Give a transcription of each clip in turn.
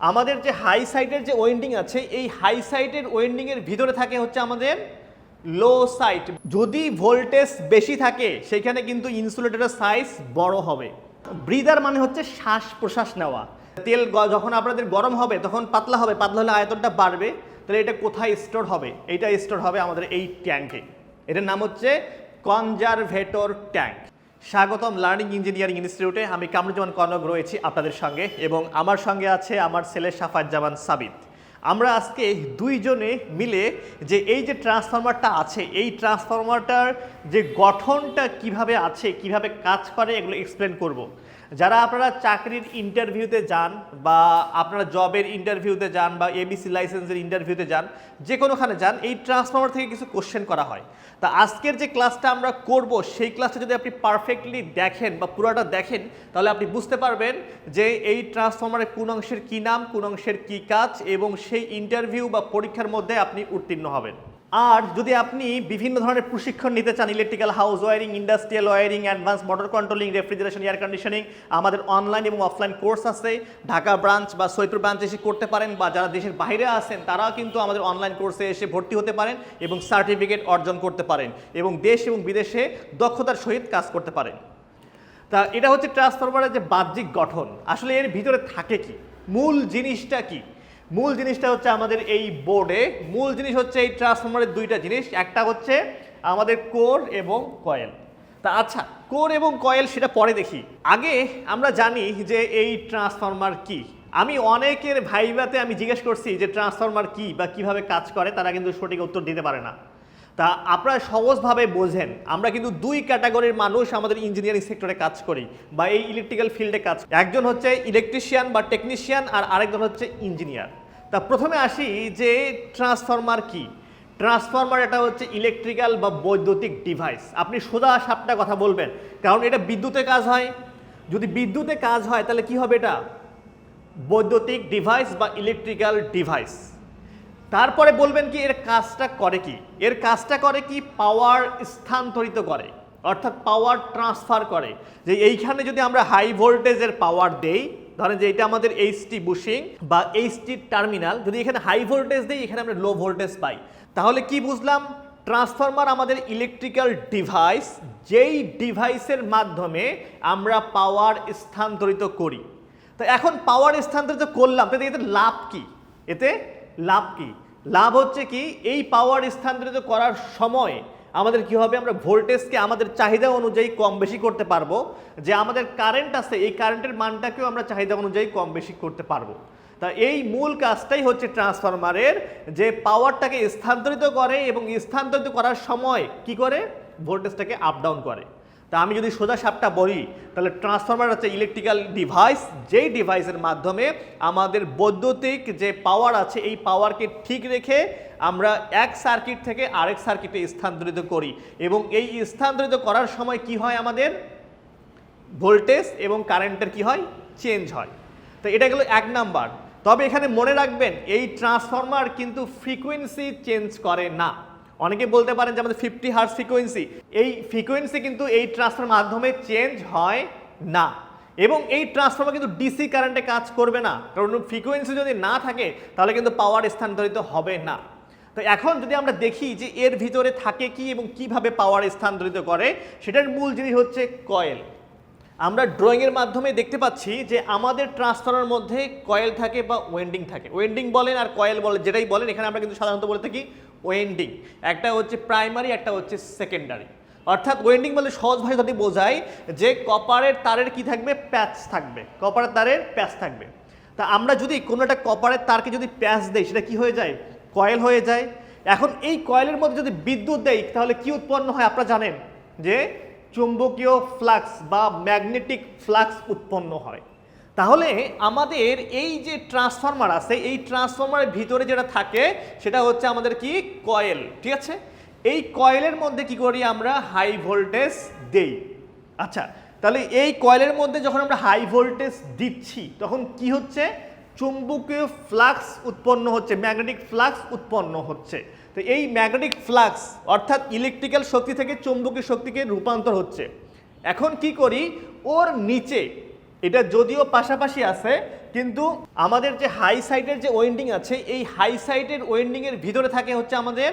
আমাদের যে হাই সাইডের যে ওয়েন্ডিং আছে, এই হাই সাইডের ওয়েন্ডিং এর ভিতরে থাকে হচ্ছে আমাদের লো সাইড যদি ভোল্টেজ বেশি থাকে, সেখানে কিন্তু ইনসুলেটরের সাইজ বড় হবে। ব্রিদার মানে হচ্ছে শ্বাস প্রশ্বাস নেওয়া। তেল যখন আপনাদের গরম হবে, তখন পাতলা হবে। পাতলা হলে আয়তনটা বাড়বে। তাহলে এটা কোথায় স্টোর হবে? এইটা স্টোর হবে আমাদের এই ট্যাঙ্কে এটার নাম হচ্ছে কনজারভেটর ট্যাঙ্ক স্বাগতম লার্নিং ইঞ্জিনিয়ারিং ইনস্টিটিউটে আমি কামরুজ্জামান কনক রয়েছি আপনাদের সঙ্গে এবং আমার সঙ্গে আছে আমার ছেলে সাফাজ্জামান সাবিত আমরা আজকে দুইজনে মিলে যে এই যে ট্রান্সফরমারটা আছে, এই ট্রান্সফরমারটার যে গঠনটা কীভাবে আছে, কীভাবে কাজ করে, এগুলো এক্সপ্লেন করব। যারা আপনারা চাকরির ইন্টারভিউতে যান বা আপনারা জবের ইন্টারভিউতে যান বা এবিসি লাইসেন্সের ইন্টারভিউতে যান, যে কোনোখানে যান, এই ট্রান্সফর্মার থেকে কিছু কোশ্চেন করা হয়। তা আজকের যে ক্লাসটা আমরা করব, সেই ক্লাসটা যদি আপনি পারফেক্টলি দেখেন বা পুরোটা দেখেন, তাহলে আপনি বুঝতে পারবেন যে এই ট্রান্সফরমারের কোন অংশের কী নাম, কোন অংশের কী কাজ এবং সেই ইন্টারভিউ বা পরীক্ষার মধ্যে আপনি উত্তীর্ণ হবেন। আর যদি আপনি বিভিন্ন ধরনের প্রশিক্ষণ নিতে চান electrical house wiring industrial wiring advance motor controlling refrigeration air conditioning আমাদের অনলাইন এবং অফলাইন কোর্স আছে। ঢাকা ব্রাঞ্চ বা সৈয়দপুর ব্রাঞ্চ এসে করতে পারেন বা যারা দেশের বাইরে আছেন, তারাও কিন্তু আমাদের অনলাইন কোর্সে এসে ভর্তি হতে পারেন এবং সার্টিফিকেট অর্জন করতে পারেন এবং দেশ এবং বিদেশে দক্ষতার সহিত কাজ করতে পারেন। তা এটা হচ্ছে ট্রান্সফরমারের যে বাহ্যিক গঠন। আসলে এর ভিতরে থাকে কি? মূল জিনিসটা কি? মূল জিনিসটা হচ্ছে আমাদের এই বোর্ডে মূল জিনিস হচ্ছে এই ট্রান্সফরমারের দুইটা জিনিস। একটা হচ্ছে আমাদের কোর এবং কয়েল তা আচ্ছা কোর এবং কয়েল সেটা পরে দেখি। আগে আমরা জানি যে এই ট্রান্সফর্মার কি। আমি অনেকের ভাইবাতে আমি জিজ্ঞেস করছি যে ট্রান্সফর্মার কি বা কীভাবে কাজ করে, তারা কিন্তু সঠিক উত্তর দিতে পারে না। তা আপনারা সহজভাবে বোঝেন। আমরা কিন্তু দুই ক্যাটাগরির মানুষ আমাদের ইঞ্জিনিয়ারিং সেক্টরে কাজ করি বা এই ইলেকট্রিক্যাল ফিল্ডে কাজ একজন হচ্ছে ইলেকট্রিশিয়ান বা টেকনিশিয়ান আর আরেকজন হচ্ছে ইঞ্জিনিয়ার তা প্রথমে আসি যে ট্রান্সফরমার কি? ট্রান্সফরমার এটা হচ্ছে ইলেকট্রিক্যাল বা বৈদ্যুতিক ডিভাইস আপনি সোজা সাপটা কথা বলবেন, কারণ এটা বিদ্যুতে কাজ হয়। যদি বিদ্যুতে কাজ হয় তাহলে কি হবে এটা? বৈদ্যুতিক ডিভাইস বা ইলেকট্রিক্যাল ডিভাইস তারপরে বলবেন কি, এর কাজটা করে কি? এর কাজটা করে কি? পাওয়ার স্থানান্তরিত করে। অর্থাৎ পাওয়ার ট্রান্সফার করে। যে এইখানে যদি আমরা হাই ভোল্টেজের পাওয়ার দেই, ধরেন যে এটা আমাদের এইচটি বুশিং বা এইচটি টার্মিনাল, যদি এখানে হাই ভোল্টেজ দেই, এখানে আমরা লো ভোল্টেজ পাই। তাহলে কি বুঝলাম? ট্রান্সফরমার আমাদের ইলেকট্রিক্যাল ডিভাইস, যেই ডিভাইসের মাধ্যমে আমরা পাওয়ার স্থানান্তরিত করি। তো এখন পাওয়ার স্থানান্তরিত করলাম তাতে এতে লাভ কি? এতে লাভ কি? লাভ হচ্ছে কি, এই পাওয়ার স্থানান্তরিত করার সময় আমাদের কি হবে? আমরা ভোল্টেজকে আমাদের চাহিদা অনুযায়ী কম বেশি করতে পারব। যে আমাদের কারেন্ট আছে, এই কারেন্টের মানটাকেও আমরা চাহিদা অনুযায়ী কম বেশি করতে পারব। তা এই মূল কাজটাই হচ্ছে ট্রান্সফরমারের যে পাওয়ারটাকে স্থানান্তরিত করে এবং স্থানান্তরিত করার সময় কি করে? ভোল্টেজটাকে আপ ডাউন করে। তা আমি যদি সোজা সাপটা বলি, তাহলে ট্রান্সফরমার হচ্ছে ইলেকট্রিক্যাল ডিভাইস যেই ডিভাইসের মাধ্যমে আমাদের বৈদ্যুতিক যে পাওয়ার আছে, এই পাওয়ারকে ঠিক রেখে আমরা এক সার্কিট থেকে আরেক সার্কিটে স্থানান্তরিত করি। এবং এই স্থানান্তরিত করার সময় কি হয় আমাদের? ভোল্টেজ এবং কারেন্টের কি হয়? চেঞ্জ হয়। তো এটা গেল এক নাম্বার তবে এখানে মনে রাখবেন, এই ট্রান্সফরমার কিন্তু ফ্রিকোয়েন্সি চেঞ্জ করে না। অনেকে বলতে পারেন যে আমাদের ফিফটি হার্স ফ্রিকোয়েন্সি এই ফ্রিকোয়েন্সি কিন্তু এই ট্রান্সফার মাধ্যমে চেঞ্জ হয় না। এবং এই ট্রান্সফর্মার কিন্তু ডিসি কারেন্টে কাজ করবে না। কারণ ফ্রিকোয়েন্সি যদি না থাকে, তাহলে কিন্তু পাওয়ার স্থানান্তরিত হবে না। তো এখন যদি আমরা দেখি যে এর ভিতরে থাকে কি এবং কীভাবে পাওয়ার স্থানান্তরিত করে, সেটার মূল জিনিস হচ্ছে কয়েল আমরা ড্রয়িংয়ের মাধ্যমে দেখতে পাচ্ছি যে আমাদের ট্রান্সফারের মধ্যে কয়েল থাকে বা ওয়েন্ডিং থাকে। ওয়েন্ডিং বলেন আর কয়েল বলেন, যেটাই বলেন, এখানে আমরা কিন্তু সাধারণত বলে থাকি ওয়েন্ডিং একটা হচ্ছে প্রাইমারি একটা হচ্ছে সেকেন্ডারি অর্থাৎ ওয়েন্ডিং বলে সহজ ভাষা যদি বোঝায় যে কপারের তারের কি থাকবে? প্যাচ থাকবে। কপারের তারের প্যাচ থাকবে। তা আমরা যদি কোনো একটা কপারের তারকে যদি প্যাচ দেই, সেটা কি হয়ে যায়? কয়েল হয়ে যায়। এখন এই কয়েলের মধ্যে যদি বিদ্যুৎ দেই, তাহলে কি উৎপন্ন হয় আপনারা জানেন? যে চুম্বকীয় ফ্লাক্স বা ম্যাগনেটিক ফ্লাক্স উৎপন্ন হয়। তাহলে আমাদের এই যে ট্রান্সফরমার আছে, এই ট্রান্সফরমারের ভিতরে যেটা থাকে, সেটা হচ্ছে আমাদের কি? কয়েল, ঠিক আছে? এই কয়েলের মধ্যে কি করি আমরা? হাই ভোল্টেজ দেই। আচ্ছা তাহলে এই কয়েলের মধ্যে যখন আমরা হাই ভোল্টেজ দিচ্ছি, তখন কি হচ্ছে? চুম্বকীয় ফ্লাক্স উৎপন্ন হচ্ছে ম্যাগনেটিক ফ্লাক্স উৎপন্ন হচ্ছে। তো এই ম্যাগনেটিক ফ্লাক্স অর্থাৎ ইলেকট্রিক্যাল শক্তি থেকে চুম্বকীয় শক্তিকে রূপান্তর হচ্ছে। এখন কি করি? ওর নিচে এটা যদিও পাশাপাশি আছে, কিন্তু আমাদের যে হাই সাইডের যে ওয়েন্ডিং আছে, এই হাই সাইডের ওয়েন্ডিং এর ভিতরে থাকে হচ্ছে আমাদের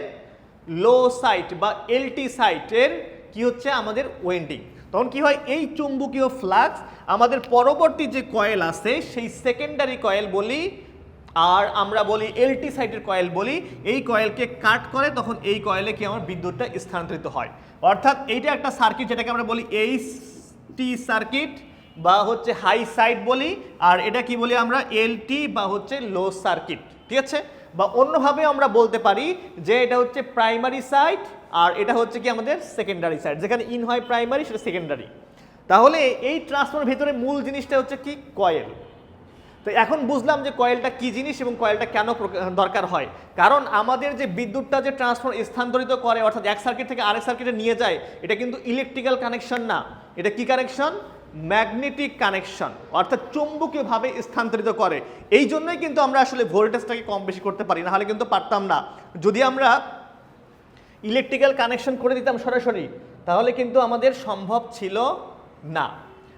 লো সাইট বা এলটি সাইটের কি হচ্ছে আমাদের ওয়েন্ডিং তখন কি হয়? এই চুম্বকীয় ফ্লাক্স আমাদের পরবর্তী যে কয়েল আছে, সেই সেকেন্ডারি কয়েল বলি, আর আমরা বলি এলটি সাইটের কয়েল বলি, এই কয়েলকে কাট করে তখন এই কয়েলে কি আমার বিদ্যুৎটা স্থানান্তরিত হয়। অর্থাৎ এইটা একটা সার্কিট যেটাকে আমরা বলি এইচ টি সার্কিট বা হচ্ছে হাই সাইড বলি, আর এটা কি বলি আমরা এলটি বা হচ্ছে লো সার্কিট ঠিক আছে? বা অন্যভাবে আমরা বলতে পারি যে এটা হচ্ছে প্রাইমারি সাইড আর এটা হচ্ছে কি আমাদের সেকেন্ডারি সাইড যেখানে ইন হয় প্রাইমারি সেটা সেকেন্ডারি তাহলে এই ট্রান্সফর্মের ভিতরে মূল জিনিসটা হচ্ছে কি? কয়েল তো এখন বুঝলাম যে কয়েলটা কি জিনিস এবং কয়েলটা কেন দরকার হয়। কারণ আমাদের যে বিদ্যুৎটা যে ট্রান্সফার স্থানান্তরিত করে, অর্থাৎ এক সার্কিট থেকে আরেক সার্কিটে নিয়ে যায়, এটা কিন্তু ইলেকট্রিক্যাল কানেকশন না। এটা কি কানেকশন ম্যাগনেটিক কানেকশন, অর্থাৎ চুম্বকীয়ভাবে স্থানান্তরিত করে। এই জন্যই কিন্তু আমরা আসলে ভোল্টেজটাকে কম বেশি করতে পারি নাহলে কিন্তু পারতাম না। যদি আমরা ইলেকট্রিক্যাল কানেকশন করে দিতাম সরাসরি, তাহলে কিন্তু আমাদের সম্ভব ছিল না।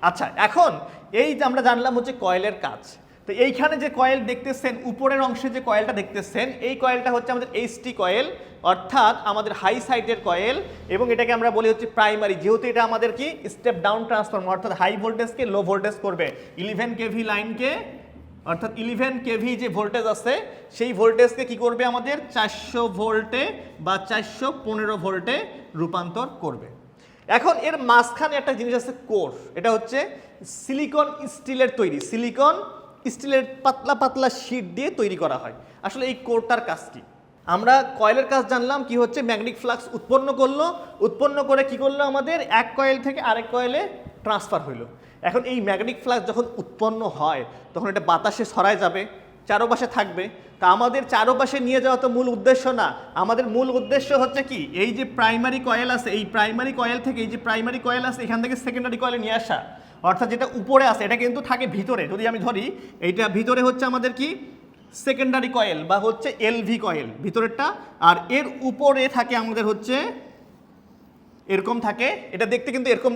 আচ্ছা এখন এই যে আমরা জানলাম হচ্ছে কয়েলের কাজ। তো এইখানে যে কয়েল দেখতেছেন, উপরের অংশে যে কয়েলটা দেখতেছেন, এই কয়েলটা হচ্ছে আমাদের এইচটি কয়েল অর্থাৎ আমাদের হাই সাইডের কয়েল এবং এটাকে আমরা বলি হচ্ছে প্রাইমারি যেহেতু এটা আমাদের কি? স্টেপ ডাউন ট্রান্সফর্মার অর্থাৎ হাই ভোল্টেজকে লো ভোল্টেজ করবে। ইলেভেন কেভি লাইনকে অর্থাৎ ইলেভেন কেভি যে ভোল্টেজ আছে, সেই ভোল্টেজকে কি করবে আমাদের? চারশো ভোল্টে বা চারশো পনেরো ভোল্টে রূপান্তর করবে। এখন এর মাঝখানে একটা জিনিস আছে কোর, এটা হচ্ছে সিলিকন স্টিলের তৈরি। সিলিকন স্টিলের পাতলা পাতলা শিট দিয়ে তৈরি করা হয়। আসলে এই কোরটার কাজ আমরা কয়েলের কাজ জানলাম কি হচ্ছে, ম্যাগনেটিক ফ্লাক্স উৎপন্ন করল। উৎপন্ন করে কি করল আমাদের? এক কয়েল থেকে আরেক কয়েলে ট্রান্সফার হইল। এখন এই ম্যাগনেটিক ফ্লাক্স যখন উৎপন্ন হয়, তখন এটা বাতাসে ছড়ায় যাবে। চারোপাশে থাকবে। তা আমাদের চারোপাশে নিয়ে যাওয়া তো মূল উদ্দেশ্য না। আমাদের মূল উদ্দেশ্য হচ্ছে কি? এই যে প্রাইমারি কয়েল আছে, এই প্রাইমারি কয়েল থেকে এই যে প্রাইমারি কয়েল আছে, এখান থেকে সেকেন্ডারি কয়েলে নিয়ে আসা। অর্থাৎ যেটা উপরে আছে, এটা কিন্তু থাকে ভিতরে। যদি আমি ধরি, এইটা ভিতরে হচ্ছে আমাদের কি? সেকেন্ডারি কয়েল বা হচ্ছে এলভি কয়েল ভিতরেরটা। আর এর উপরে থাকে আমাদের হচ্ছে এরকম থাকে, এটা দেখতে কিন্তু এরকম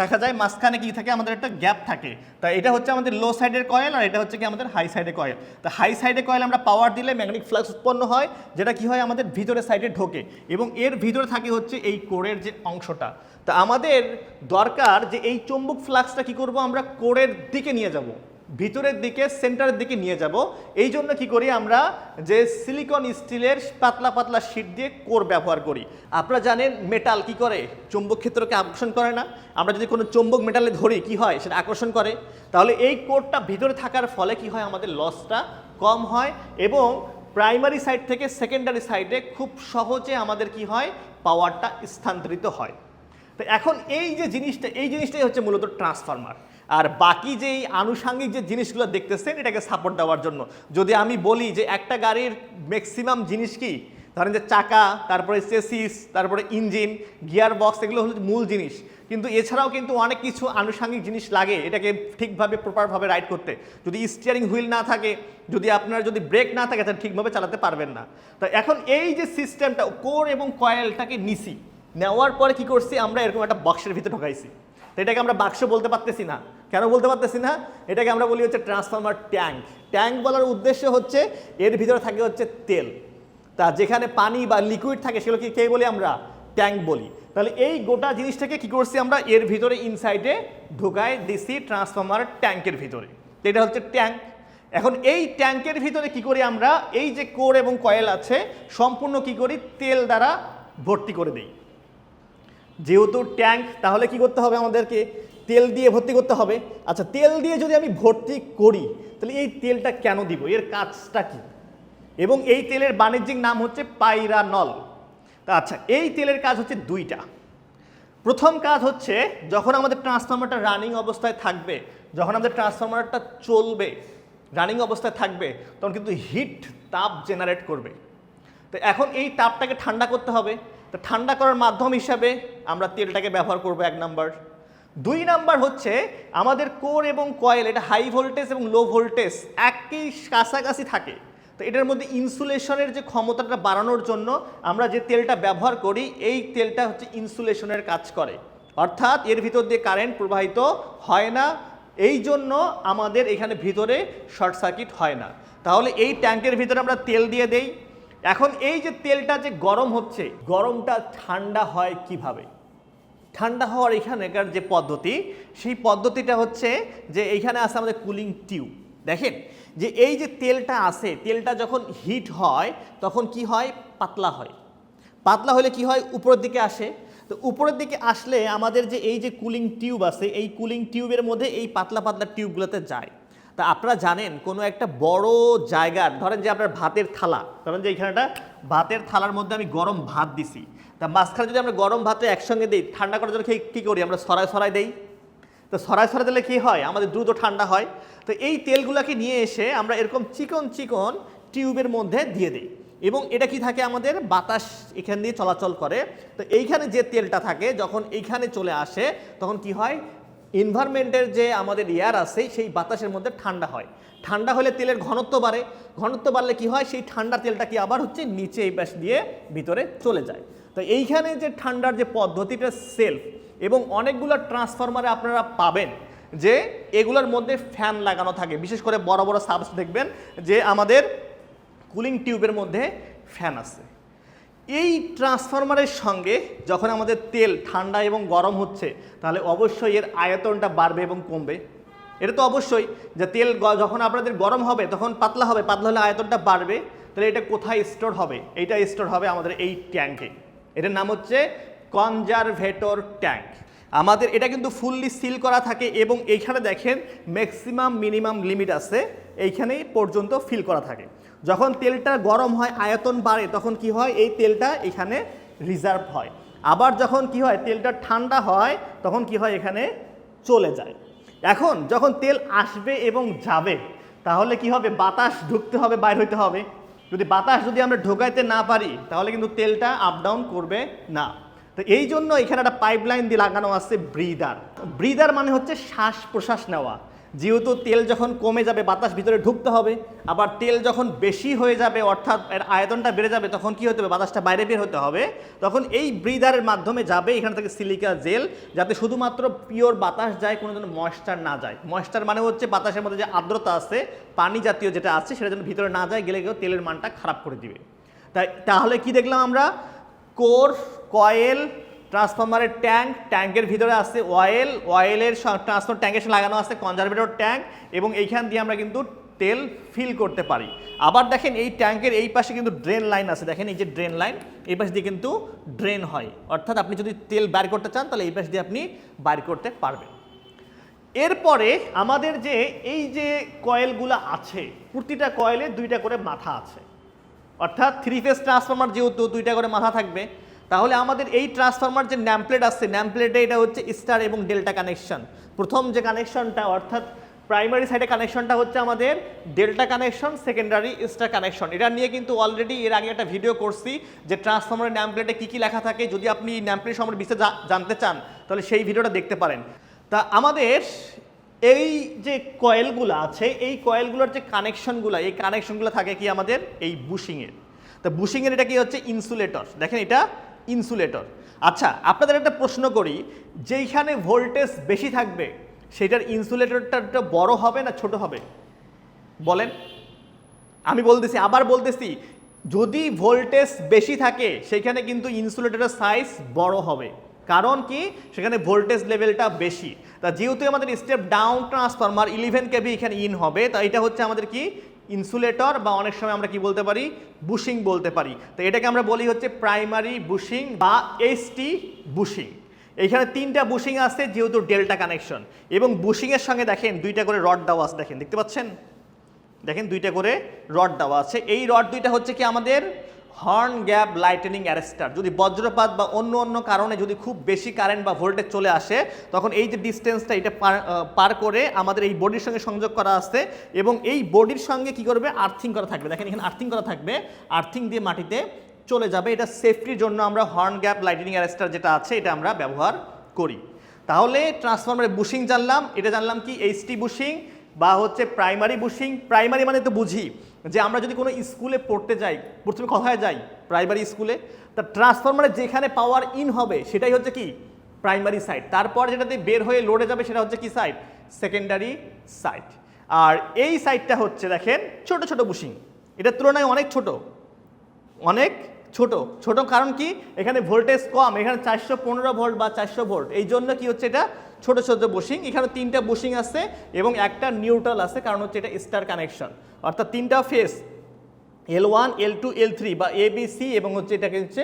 দেখা যায় মাঝখানে কি থাকে, আমাদের একটা গ্যাপ থাকে। তা এটা হচ্ছে আমাদের লো সাইডের কয়েল আর এটা হচ্ছে কি আমাদের হাই সাইডের কয়েল তা হাই সাইডে কয়েল আমরা পাওয়ার দিলে ম্যাগনেটিক ফ্লাক্স উৎপন্ন হয়, যেটা কি হয় আমাদের ভিতরে সাইডে ঢোকে। এবং এর ভিতরে থাকে হচ্ছে এই কোরের যে অংশটা। তা আমাদের দরকার যে এই চুম্বক ফ্লাক্সটা কি করব, আমরা কোরের দিকে নিয়ে যাব। ভিতরের দিকে, সেন্টারের দিকে নিয়ে যাব। এই জন্য কি করি আমরা? যে সিলিকন স্টিলের পাতলা পাতলা শিট দিয়ে কোর ব্যবহার করি। আপনারা জানেন মেটাল কি করে? চুম্বক ক্ষেত্রকে আকর্ষণ করে না? আমরা যদি কোনো চুম্বক মেটালে ধরি, কি হয়? সেটা আকর্ষণ করে। তাহলে এই কোরটা ভিতরে থাকার ফলে কি হয়? আমাদের লসটা কম হয় এবং প্রাইমারি সাইড থেকে সেকেন্ডারি সাইডে খুব সহজে আমাদের কি হয়? পাওয়ারটা স্থানান্তরিত হয়। তো এখন এই যে জিনিসটা, এই জিনিসটাই হচ্ছে মূলত ট্রান্সফরমার। আর বাকি যে এই আনুষাঙ্গিক যে জিনিসগুলো দেখতেছেন, এটাকে সাপোর্ট দেওয়ার জন্য। যদি আমি বলি যে একটা গাড়ির ম্যাক্সিমাম জিনিস কি? ধরেন যে চাকা, তারপরে চেসিস তারপরে ইঞ্জিন গিয়ার বক্স এগুলো হলো মূল জিনিস। কিন্তু এছাড়াও কিন্তু অনেক কিছু আনুষাঙ্গিক জিনিস লাগে এটাকে ঠিকভাবে প্রপারভাবে রাইড করতে। যদি স্টিয়ারিং হুইল না থাকে, যদি আপনার যদি ব্রেক না থাকে, তাহলে ঠিকভাবে চালাতে পারবেন না। তো এখন এই যে সিস্টেমটা কোর এবং কয়েলটাকে নিছি, নেওয়ার পরে কি করছি আমরা, এরকম একটা বক্সের ভিতরে ঢোকাইছি। এটাকে আমরা বাক্স বলতে পারতেছি না। কেন বলতে পারতেছি না? এটাকে আমরা বলি হচ্ছে ট্রান্সফর্মার ট্যাঙ্ক ট্যাঙ্ক বলার উদ্দেশ্য হচ্ছে এর ভিতরে থাকে হচ্ছে তেল। তা যেখানে পানি বা লিকুইড থাকে সেগুলো কি বলি আমরা? ট্যাঙ্ক বলি। তাহলে এই গোটা জিনিসটাকে কি করছি আমরা? এর ভিতরে ইনসাইডে ঢুকায় দিছি ট্রান্সফর্মার ট্যাঙ্কের ভিতরে। এটা হচ্ছে ট্যাঙ্ক এখন এই ট্যাঙ্কের ভিতরে কি করি আমরা? এই যে কোর এবং কয়েল আছে, সম্পূর্ণ কি করি? তেল দ্বারা ভর্তি করে দিই। যেহেতু ট্যাঙ্ক, তাহলে কি করতে হবে আমাদেরকে? তেল দিয়ে ভর্তি করতে হবে। আচ্ছা তেল দিয়ে যদি আমি ভর্তি করি, তাহলে এই তেলটা কেন দিব? এর কাজটা কি? এবং এই তেলের বাণিজ্যিক নাম হচ্ছে পাইরানল। তা আচ্ছা এই তেলের কাজ হচ্ছে দুইটা। প্রথম কাজ হচ্ছে, যখন আমাদের ট্রান্সফর্মারটা রানিং অবস্থায় থাকবে, যখন আমাদের ট্রান্সফর্মারটা চলবে, রানিং অবস্থায় থাকবে, তখন কিন্তু হিট তাপ জেনারেট করবে। তো এখন এই তাপটাকে ঠান্ডা করতে হবে। তো ঠান্ডা করার মাধ্যম হিসাবে আমরা তেলটাকে ব্যবহার করব এক নাম্বার। দুই নাম্বার হচ্ছে আমাদের কোর এবং কয়েল, এটা হাই ভোল্টেজ এবং লো ভোল্টেজ একই কাছাকাছি থাকে। তো এটার মধ্যে ইনসুলেশনের যে ক্ষমতাটা বাড়ানোর জন্য আমরা যে তেলটা ব্যবহার করি, এই তেলটা হচ্ছে ইনসুলেশনের কাজ করে। অর্থাৎ এর ভিতর দিয়ে কারেন্ট প্রবাহিত হয় না, এই জন্য আমাদের এখানে ভিতরে শর্ট সার্কিট হয় না। তাহলে এই ট্যাঙ্কের ভিতরে আমরা তেল দিয়ে দেই। এখন এই যে তেলটা যে গরম হচ্ছে, গরমটা ঠান্ডা হয় কীভাবে? ঠান্ডা হওয়ার এখানেকার যে পদ্ধতি, সেই পদ্ধতিটা হচ্ছে যে এইখানে আছে আমাদের কুলিং টিউব দেখেন, যে এই যে তেলটা আছে, তেলটা যখন হিট হয়, তখন কি হয়? পাতলা হয়। পাতলা হলে কি হয়? উপরের দিকে আসে। তো উপরের দিকে আসলে আমাদের যে এই যে কুলিং টিউব আছে, এই কুলিং টিউবের মধ্যে এই পাতলা পাতলা টিউবগুলোতে যায়। তা আপনারা জানেন কোনো একটা বড় জায়গার, ধরেন যে আপনার ভাতের থালা, ধরেন যে এখানেটা ভাতের থালার মধ্যে আমি গরম ভাত দিছি। তা মাঝখানে যদি আমরা গরম ভাতে একসঙ্গে দিই, ঠান্ডা করার জন্য কী করি? আমরা সরাই সরাই দেই। তো সরাই সরাই দিলে কী হয়? আমাদের দ্রুত ঠান্ডা হয়। তো এই তেলগুলোকে নিয়ে এসে আমরা এরকম চিকন চিকন টিউবের মধ্যে দিয়ে দিই। এবং এটা কি থাকে আমাদের? বাতাস এখান দিয়ে চলাচল করে। তো এইখানে যে তেলটা থাকে, যখন এইখানে চলে আসে, তখন কি হয়? এনভায়রনমেন্টের যে আমাদের এয়ার আছে, সেই বাতাসের মধ্যে ঠান্ডা হয়। ঠান্ডা হলে তেলের ঘনত্ব বাড়ে। ঘনত্ব বাড়লে কি হয়? সেই ঠান্ডা তেলটা কি আবার হচ্ছে নিচে এই পাশ দিয়ে ভিতরে চলে যায়। তো এইখানে যে ঠান্ডার যে পদ্ধতিটা সেলফ এবং অনেকগুলো ট্রান্সফরমারে আপনারা পাবেন যে এগুলোর মধ্যে ফ্যান লাগানো থাকে। বিশেষ করে বড় বড় সাবস দেখবেন যে আমাদের কুলিং টিউবের মধ্যে ফ্যান আছে। এই ট্রান্সফরমারের সঙ্গে যখন আমাদের তেল ঠান্ডা এবং গরম হচ্ছে, তাহলে অবশ্যই এর আয়তনটা বাড়বে এবং কমবে। এটা তো অবশ্যই যে তেল যখন আপনাদের গরম হবে, তখন পাতলা হবে, পাতলা হলে আয়তনটা বাড়বে, তাহলে এটা কোথায় স্টোর হবে? এইটা স্টোর হবে আমাদের এই ট্যাঙ্কে। এটার নাম হচ্ছে কনজারভেটর ট্যাঙ্ক। আমাদের এটা কিন্তু ফুললি সিল করা থাকে এবং এইখানে দেখেন ম্যাক্সিমাম, মিনিমাম লিমিট আছে, এইখানেই পর্যন্ত ফিল করা থাকে। যখন তেলটা গরম হয়, আয়তন বাড়ে, তখন কি হয়? এই তেলটা এখানে রিজার্ভ হয়। আবার যখন কি হয়? তেলটা ঠান্ডা হয়, তখন কি হয়? এখানে চলে যায়। এখন যখন তেল আসবে এবং যাবে, তাহলে কি হবে? বাতাস ঢুকতে হবে, বাইর হইতে হবে। যদি বাতাস যদি আমরা ঢোকাইতে না পারি, তাহলে কিন্তু তেলটা আপ ডাউন করবে না। তো এই জন্য এখানে একটা পাইপলাইন দিয়ে লাগানো আছে ব্রিদার ব্রিদার মানে হচ্ছে শ্বাস প্রশ্বাস নেওয়া। যেহেতু তেল যখন কমে যাবে, বাতাস ভিতরে ঢুকতে হবে, আবার তেল যখন বেশি হয়ে যাবে, অর্থাৎ এর আয়তনটা বেড়ে যাবে, তখন কি হতে হবে? বাতাসটা বাইরে বের হতে হবে। তখন এই ব্রিদারের মাধ্যমে যাবে এখান থেকে সিলিকা জেল যাতে শুধুমাত্র পিওর বাতাস যায়, কোনো যেন ময়েশ্চার না যায়। ময়েশ্চার মানে হচ্ছে বাতাসের মধ্যে যে আর্দ্রতা আছে, পানি জাতীয় যেটা আছে, সেটা যেন ভিতরে না যায়, গেলে গেলেও তেলের মানটা খারাপ করে দিবে। তাই, তাহলে কি দেখলাম আমরা? কোর কয়েল ট্রান্সফরমারের ট্যাঙ্ক, ট্যাঙ্কের ভিতরে আছে অয়েল অয়েলের ট্রান্সফার ট্যাঙ্কের সঙ্গে লাগানো আছে কনজারভেটর ট্যাঙ্ক এবং এইখান দিয়ে আমরা কিন্তু তেল ফিল করতে পারি। আবার দেখেন এই ট্যাঙ্কের এই পাশে কিন্তু ড্রেন লাইন আছে। দেখেন এই যে ড্রেন লাইন এই পাশ দিয়ে কিন্তু ড্রেন হয়। অর্থাৎ আপনি যদি তেল বাইর করতে চান, তাহলে এই পাশ দিয়ে আপনি বাইর করতে পারবেন। এরপরে আমাদের যে এই যে কয়েলগুলো আছে, প্রতিটা কয়েলে দুইটা করে মাথা আছে। অর্থাৎ থ্রি ফেজ ট্রান্সফরমার যেহেতু, দুইটা করে মাথা থাকবে তাহলে আমাদের এই ট্রান্সফরমার যে ন্যামপ্লেট আছে ন্যামপ্লেটে এটা হচ্ছে স্টার এবং ডেল্টা কানেকশন প্রথম যে কানেকশনটা অর্থাৎ প্রাইমারি সাইডে কানেকশনটা হচ্ছে আমাদের delta connection secondary star connection এটা নিয়ে কিন্তু অলরেডি এর আগে একটা ভিডিও করছি যে ট্রান্সফরমারের ন্যামপ্লেটে কী কী লেখা থাকে। যদি আপনি ন্যামপ্লেট সম্পর্কে জা- জানতে চান, তাহলে সেই ভিডিওটা দেখতে পারেন। তা আমাদের এই যে কয়েলগুলো আছে, এই কয়েলগুলোর যে কানেকশনগুলো এই কানেকশনগুলো থাকে কি আমাদের? এই বুশিংয়ের তো বুশিংয়ের এটা কি হচ্ছে? ইনসুলেটর দেখেন এটা ইনসুলেটর। আচ্ছা আপনাদের একটা প্রশ্ন করি, যেইখানে ভোল্টেজ বেশি থাকবে, সেটার ইনসুলেটরটা বড় হবে না ছোট হবে? বলেন। আমি বলতেছি, আবার বলতেছি, যদি ভোল্টেজ বেশি থাকে, সেখানে কিন্তু ইনসুলেটরের সাইজ বড় হবে। কারণ কি? সেখানে ভোল্টেজ লেভেলটা বেশি। তা যেহেতু আমাদের step down transformer eleven KV এখানে ইন হবে, তা এটা হচ্ছে আমাদের কি? ইনসুলেটর বা অনেক সময় আমরা কি বলতে পারি? বুশিং বলতে পারি। তো এটাকে আমরা বলি হচ্ছে প্রাইমারি বুশিং বা এসটি বুশিং। এখানে তিনটা বুশিং আছে যেহেতু ডেল্টা কানেকশন। এবং বুশিংয়ের সঙ্গে দেখেন দুইটা করে রড দেওয়া আছে, দেখেন, দেখতে পাচ্ছেন? দেখেন, দুইটা করে রড দেওয়া আছে। এই রড দুইটা হচ্ছে কি আমাদের হর্ন গ্যাপ, লাইটেনিং অ্যারেস্টার। যদি বজ্রপাত বা অন্য অন্য কারণে যদি খুব বেশি কারেন্ট বা ভোল্টেজ চলে আসে, তখন এই যে ডিস্টেন্সটা এটা পার করে আমাদের এই বডির সঙ্গে সংযোগ করা আছে এবং এই বডির সঙ্গে কি করবে? আর্থিং করা থাকবে। দেখেন এখানে আর্থিং করা থাকবে। আর্থিং দিয়ে মাটিতে চলে যাবে। এটা সেফটির জন্য আমরা হর্ন গ্যাপ, লাইটেনিং অ্যারেস্টার যেটা আছে, এটা আমরা ব্যবহার করি। তাহলে ট্রান্সফরমারের বুশিং জানলাম। এটা জানলাম কি? এইচটি বুশিং বা হচ্ছে প্রাইমারি বুশিং প্রাইমারি মানে তো বুঝি। যে আমরা যদি কোনো স্কুলে পড়তে যাই, প্রথমে কোথায় যাই? প্রাইমারি স্কুলে। তা ট্রান্সফরমারে যেখানে পাওয়ার ইন হবে, সেটাই হচ্ছে কি? প্রাইমারি সাইড তারপর যেটাতে বের হয়ে লোডে যাবে, সেটা হচ্ছে কি সাইড সেকেন্ডারি সাইড আর এই সাইডটা হচ্ছে, দেখেন, ছোট ছোট বুশিং এটার তুলনায় অনেক ছোট। অনেক ছোট। ছোট কারণ কি? এখানে ভোল্টেজ কম, এখানে চারশো পনেরো ভোল্ট বা চারশো ভোল্ট এই জন্য কি হচ্ছে এটা? ছোট ছোট বুশিং এখানে তিনটা বুশিং আছে এবং একটা নিউট্রাল আছে, কারণ হচ্ছে এটা স্টার কানেকশন অর্থাৎ তিনটা phase L one L two L three বা এ বি সি এবং হচ্ছে এটাকে হচ্ছে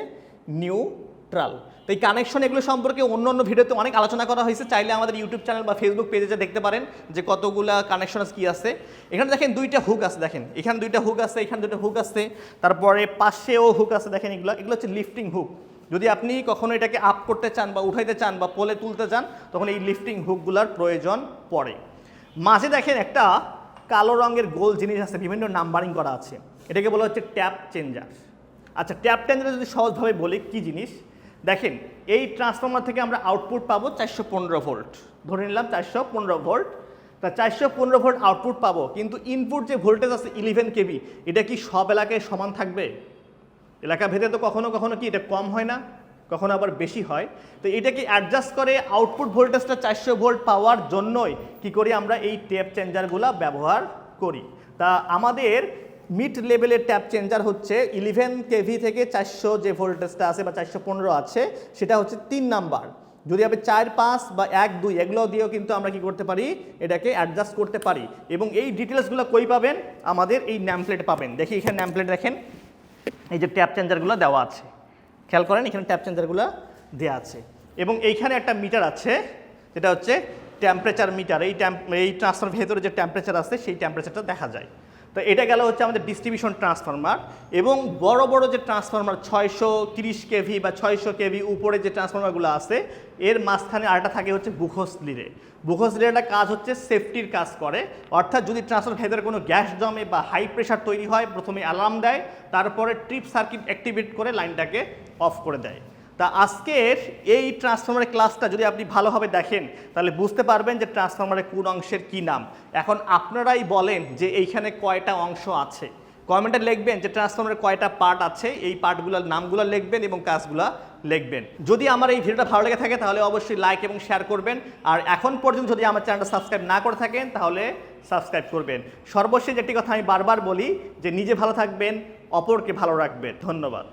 নিউট্রাল তো এই কানেকশন এগুলো সম্পর্কে অন্য অন্য ভিডিওতে অনেক আলোচনা করা হয়েছে। চাইলে আমাদের ইউটিউব চ্যানেল বা ফেসবুক পেজে যা দেখতে পারেন যে কতগুলা কানেকশন কি আছে। এখানে দেখেন দুইটা হুক আছে, দেখেন। এখানে দুইটা হুক আছে, এখানে দুইটা হুক আছে। তারপরে পাশেও হুক আছে, দেখেন এগুলো। এগুলো হচ্ছে লিফটিং হুক যদি আপনি কখনো এটাকে আপ করতে চান বা উঠাইতে চান বা পোলে তুলতে চান, তখন এই লিফটিং হুকগুলোর প্রয়োজন পড়ে। মাঝে দেখেন একটা কালো রঙের গোল জিনিস আছে, বিভিন্ন নাম্বারিং করা আছে। এটাকে বলা হচ্ছে ট্যাপ চেঞ্জার আচ্ছা ট্যাপ চেঞ্জার যদি সহজভাবে বলি কি জিনিস? দেখেন, এই ট্রান্সফর্মার থেকে আমরা আউটপুট পাবো চারশো পনেরো ভোল্ট ধরে নিলাম চারশো পনেরো ভোল্ট তা চারশো পনেরো ভোল্ট আউটপুট পাবো, কিন্তু ইনপুট যে ভোল্টেজ আছে ইলেভেন কেবি এটা কি সব এলাকায় সমান থাকবে? এলাকা ভেদে তো কখনো কখনো কি এটা কম হয় না? কখনো আবার বেশি হয়। তো এটাকে অ্যাডজাস্ট করে আউটপুট ভোল্টেজটা চারশো ভোল্ট পাওয়ার জন্যই কি করি আমরা এই ট্যাপ চেঞ্জারগুলো ব্যবহার করি? তা আমাদের মিড লেভেলের ট্যাপ চেঞ্জার হচ্ছে ইলেভেন কেভি থেকে চারশো যে ভোল্টেজটা আছে বা চারশো পনেরো আছে, সেটা হচ্ছে তিন নাম্বার। যদি আপনি চার, পাঁচ বা এক, দুই এগুলো দিয়েও কিন্তু আমরা কি করতে পারি? এটাকে অ্যাডজাস্ট করতে পারি। এবং এই ডিটেলসগুলো কই পাবেন? আমাদের এই ন্যামপ্লেট পাবেন। দেখি এখানে ন্যামপ্লেট দেখেন। এই যে ট্যাপ চেঞ্জারগুলো দেওয়া আছে। খেয়াল করেন, এখানে ট্যাপ চেঞ্জারগুলো দেওয়া আছে। এবং এইখানে একটা মিটার আছে, যেটা হচ্ছে টেম্পারেচার মিটার এই এই ট্রান্সফার ভেতরে যে টেম্পারেচার আছে, সেই টেম্পারেচারটা দেখা যায়। তো এটা গেল হচ্ছে আমাদের ডিস্ট্রিবিউশন ট্রান্সফরমার এবং বড় বড় যে ট্রান্সফরমার ছয়শো তিরিশ কেভি বা ছয়শো কেভি উপরে যে ট্রান্সফরমারগুলো আছে, এর মাঝখানে আরেকটা থাকে হচ্ছে বুখোস লিরে বুখোস লিরেটা কাজ হচ্ছে সেফটির কাজ করে। অর্থাৎ যদি ট্রান্সফার ভেতরে কোনো গ্যাস জমে বা হাই প্রেশার তৈরি হয়, প্রথমে অ্যালার্ম দেয়, তারপরে ট্রিপ সার্কিট অ্যাক্টিভেট করে লাইনটাকে অফ করে দেয়। তা আজকের এই ট্রান্সফর্মারের ক্লাসটা যদি আপনি ভালোভাবে দেখেন, তাহলে বুঝতে পারবেন যে ট্রান্সফর্মারের কোন অংশের কি নাম। এখন আপনারাই বলেন যে এইখানে কয়টা অংশ আছে। কমেন্টে লিখবেন যে ট্রান্সফরমারের কয়টা পার্ট আছে, এই পার্টগুলোর নামগুলো লিখবেন এবং কাজগুলো লিখবেন। যদি আমার এই ভিডিওটা ভালো লেগে থাকে, তাহলে অবশ্যই লাইক এবং শেয়ার করবেন। আর এখন পর্যন্ত যদি আমার চ্যানেলটা সাবস্ক্রাইব না করে থাকেন, তাহলে সাবস্ক্রাইব করবেন। সর্বশেষ একটি কথা আমি বারবার বলি, যে নিজে ভালো থাকবেন, অপরকে ভালো রাখবেন। ধন্যবাদ।